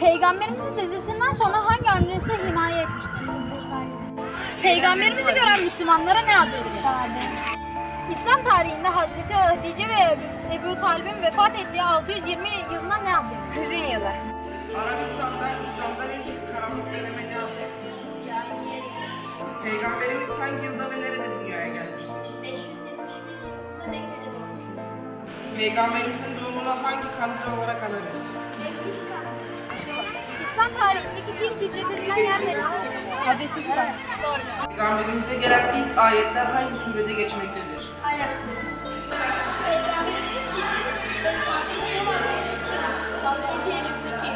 Peygamberimizin dedesinden sonra hangi annesi himaye etmiştir? Peygamberimizi gören Müslümanlara ne ad verilir? İslam tarihinde Hazreti Hatice ve Ebu- Talib'in vefat ettiği 620 yılına ne ad verilir? Hüzün yılı. Arabistan'da İslam'dan önce karanlık döneme ne adı? Peygamberimiz hangi yılda ve nerede dünyaya gelmiştir? 571 yılında Mekke'de doğmuştur. Peygamberimizin doğumunu hangi kandil olarak anarız? İslam tarihindeki ilk hicret edilen yer neresidir? Habeşistan. Doğru. Peygamberimize gelen ilk ayetler hangi surede geçmektedir? Ayak suresi. Peygamberimizin hicret esnasında yol arkadaşı? Hazreti Elif'teki.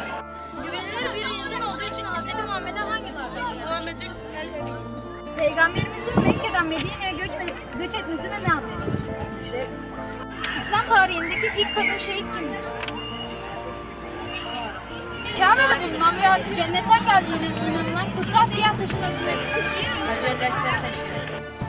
Güvenilir bir insan olduğu için Hazreti Muhammed'e hangi lakap? Muhammed'in el. Peygamberimizin Mekke'den Medine'ye göç, göç etmesine ne ad verilir? İslam tarihindeki ilk kadın şehit kimdir? Kabe'de bulunan ve cennetten geldiğine inanılan kutsal Świąteczna Gwiazda. Agenda Świąteczna.